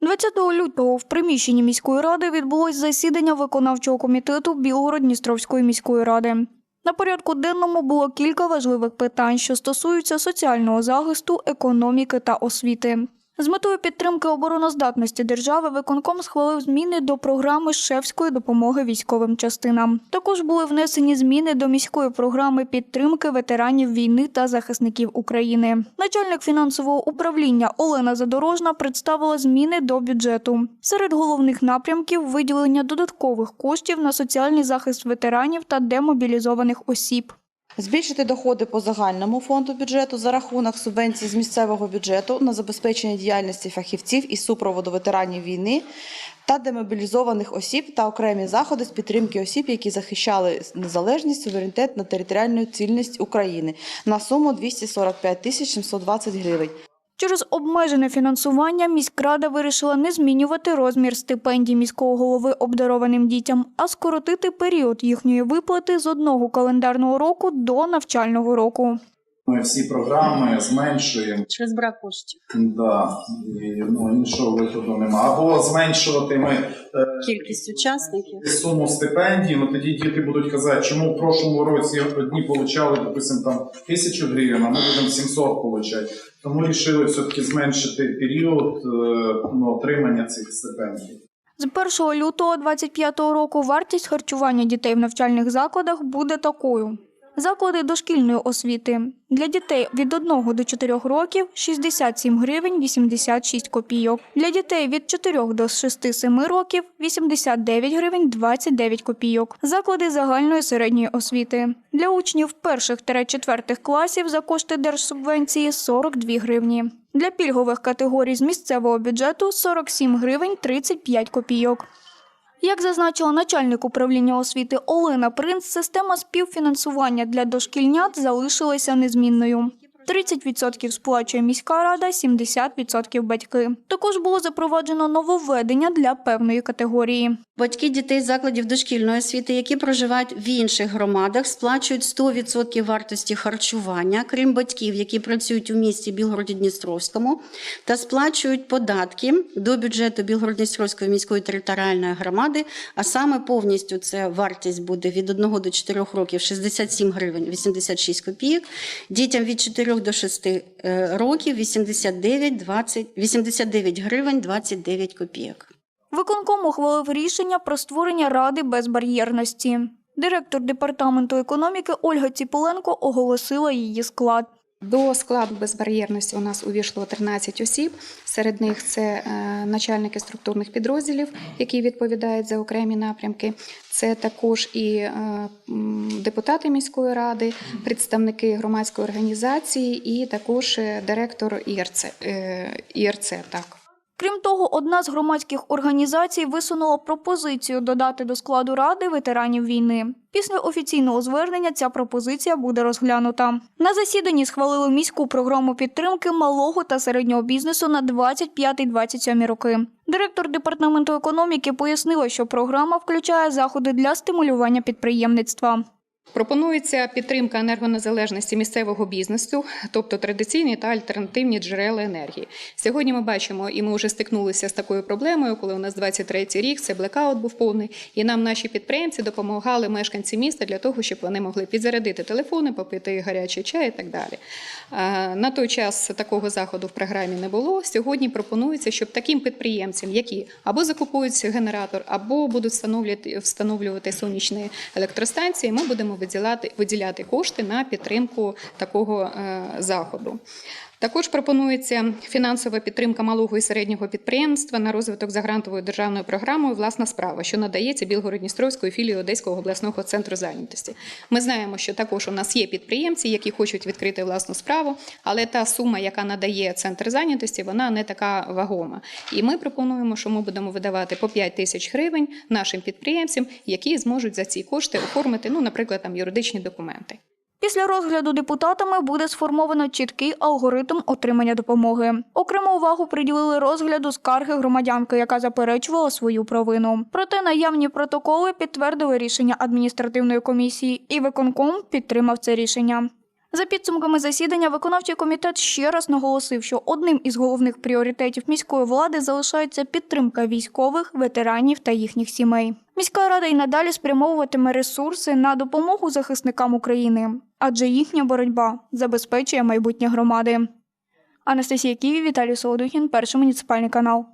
20 лютого в приміщенні міської ради відбулось засідання виконавчого комітету Білгород-Дністровської міської ради. На порядку денному було кілька важливих питань, що стосуються соціального захисту, економіки та освіти. З метою підтримки обороноздатності держави виконком схвалив зміни до програми шефської допомоги військовим частинам. Також були внесені зміни до міської програми підтримки ветеранів війни та захисників України. Начальник фінансового управління Олена Задорожна представила зміни до бюджету. Серед головних напрямків виділення додаткових коштів на соціальний захист ветеранів та демобілізованих осіб. Збільшити доходи по загальному фонду бюджету за рахунок субвенцій з місцевого бюджету на забезпечення діяльності фахівців і супроводу ветеранів війни та демобілізованих осіб та окремі заходи з підтримки осіб, які захищали незалежність, суверенітет на територіальну цільність України на суму 245 тисяч 720 гривень. Через обмежене фінансування міськрада вирішила не змінювати розмір стипендій міського голови обдарованим дітям, а скоротити період їхньої виплати з одного календарного року до навчального року. Ми всі програми зменшуємо. через брак коштів. Да, і, ну, іншого виходу немає. Або зменшувати ми е, Кількість учасників. суму стипендій, ну тоді діти будуть казати, чому в прошлому році одні получали, допустим, там тисячу гривень, а ми будемо 700 получати. Тому вирішили все-таки зменшити період е, ну, отримання цих стипендій. З 1 лютого 2025 року вартість харчування дітей в навчальних закладах буде такою. Заклади дошкільної освіти для дітей від 1 до 4 років 67 гривень 86 копійок. Для дітей від 4 до 6-7 років 89 гривень 29 копійок. Заклади загальної середньої освіти для учнів перших 4 класів за кошти держсубвенції 42 гривні. Для пільгових категорій з місцевого бюджету 47 гривень 35 копійок. Як зазначила начальник управління освіти Олена Принц, система співфінансування для дошкільнят залишилася незмінною. 30% сплачує міська рада, 70% батьки. Також було запроваджено нововведення для певної категорії. Батьки дітей закладів дошкільної освіти, які проживають в інших громадах, сплачують 100% вартості харчування, крім батьків, які працюють у місті Білгороді-Дністровському, та сплачують податки до бюджету Білгород-Дністровської міської територіальної громади. А саме повністю це вартість буде від 1 до 4 років 67 гривень 86 копійок, дітям від 4 до 6 е, років 89, 20, 89 гривень 29 копійок. Виконком ухвалив рішення про створення ради безбар'єрності. Директор департаменту економіки Ольга Ціпуленко оголосила її склад. До складу безбар'єрності у нас увійшло 13 осіб. Серед них це е, начальники структурних підрозділів, які відповідають за окремі напрямки. Це також і е, депутати міської ради, представники громадської організації, і також е, директор ІРЦ. ІРЦ так. Крім того, одна з громадських організацій висунула пропозицію додати до складу ради ветеранів війни. Після офіційного звернення ця пропозиція буде розглянута. На засіданні схвалили міську програму підтримки малого та середнього бізнесу на 25-27 роки. Директор департаменту економіки пояснила, що програма включає заходи для стимулювання підприємництва. Пропонується підтримка енергонезалежності місцевого бізнесу, тобто традиційні та альтернативні джерела енергії. Сьогодні ми бачимо, і ми вже стикнулися з такою проблемою, коли у нас 23-й рік це блекаут був повний, і нам наші підприємці допомагали мешканці міста для того, щоб вони могли підзарядити телефони, попити гарячий чай і так далі. На той час такого заходу в програмі не було. Сьогодні пропонується, щоб таким підприємцям, які або закупують генератор, або будуть встановлювати, сонячні електростанції, ми будемо виділяти, виділяти кошти на підтримку такого е, заходу. Також пропонується фінансова підтримка малого і середнього підприємства на розвиток за грантовою державною програмою Власна справа, що надається Білгород-Дністровською філією Одеського обласного центру зайнятості. Ми знаємо, що також у нас є підприємці, які хочуть відкрити власну справу, але та сума, яка надає центр зайнятості, вона не така вагома. І ми пропонуємо, що ми будемо видавати по 5 тисяч гривень нашим підприємцям, які зможуть за ці кошти оформити, ну, наприклад, там юридичні документи. Після розгляду депутатами буде сформовано чіткий алгоритм отримання допомоги. Окрему увагу приділили розгляду скарги громадянки, яка заперечувала свою провину. Проте наявні протоколи підтвердили рішення адміністративної комісії, і виконком підтримав це рішення. За підсумками засідання, виконавчий комітет ще раз наголосив, що одним із головних пріоритетів міської влади залишається підтримка військових, ветеранів та їхніх сімей. Міська рада й надалі спрямовуватиме ресурси на допомогу захисникам України, адже їхня боротьба забезпечує майбутнє громади. Анастасія Ківі, Віталій Солодухін, перший муніципальний канал.